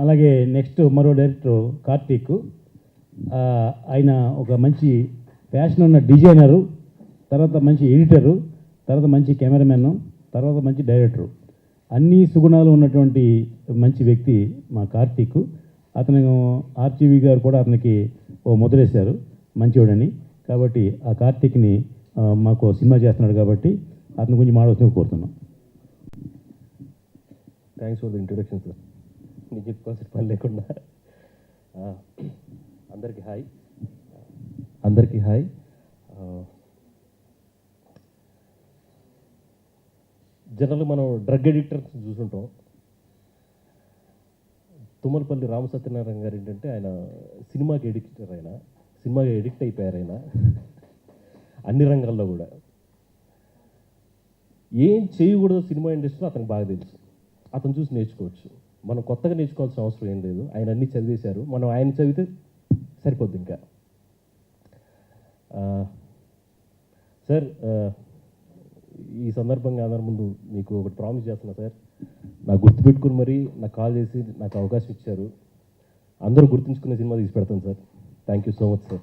అలాగే నెక్స్ట్ మరో డైరెక్టర్ కార్తీక్ ఆయన ఒక మంచి ప్యాషన్ ఉన్న డిజైనరు తర్వాత మంచి ఎడిటరు తర్వాత మంచి కెమెరామెన్ తర్వాత మంచి డైరెక్టరు. అన్ని సుగుణాలు ఉన్నటువంటి మంచి వ్యక్తి మా కార్తీక్. అతను ఆర్జీవి గారు కూడా అతనికి ఓ ముద్రేశారు మంచివాడని కాబట్టి ఆ కార్తీక్ని మాకు సినిమా చేస్తున్నాడు కాబట్టి అతని గురించి మాడవలసిందిగా కోరుతున్నాం. Thanks for the introduction sir నేను చెప్పుకోవాల్సిన పని లేకుండా. అందరికీ హాయ్. అందరికీ హాయ్. జనరల్ మనం డ్రగ్ ఎడిక్టర్స్ చూసుంటాం. తుమ్మలపల్లి రామసత్యనారాయణ గారు ఏంటంటే ఆయన సినిమాకి ఎడిక్టర్ ఆయన. సినిమాకి ఎడిక్ట్ అయిపోయారు ఆయన. అన్ని రంగాల్లో కూడా. ఏం చేయకూడదో సినిమా ఇండస్ట్రీలో అతనికి బాగా తెలుసు. అతను చూసి నేర్చుకోవచ్చు. మనం కొత్తగా నేర్చుకోవాల్సిన అవసరం ఏం లేదు. ఆయన అన్నీ చదివేశారు. మనం ఆయన చదివితే సరిపోద్ది ఇంకా. సార్ ఈ సందర్భంగా అందరి ముందు మీకు ఒకటి ప్రామిస్ చేస్తున్నా సార్. నాకు గుర్తుపెట్టుకుని మరీ నాకు కాల్ చేసి నాకు అవకాశం ఇచ్చారు. అందరూ గుర్తుంచుకునే సినిమా తీసి పెడతాను sir. Thank you so much sir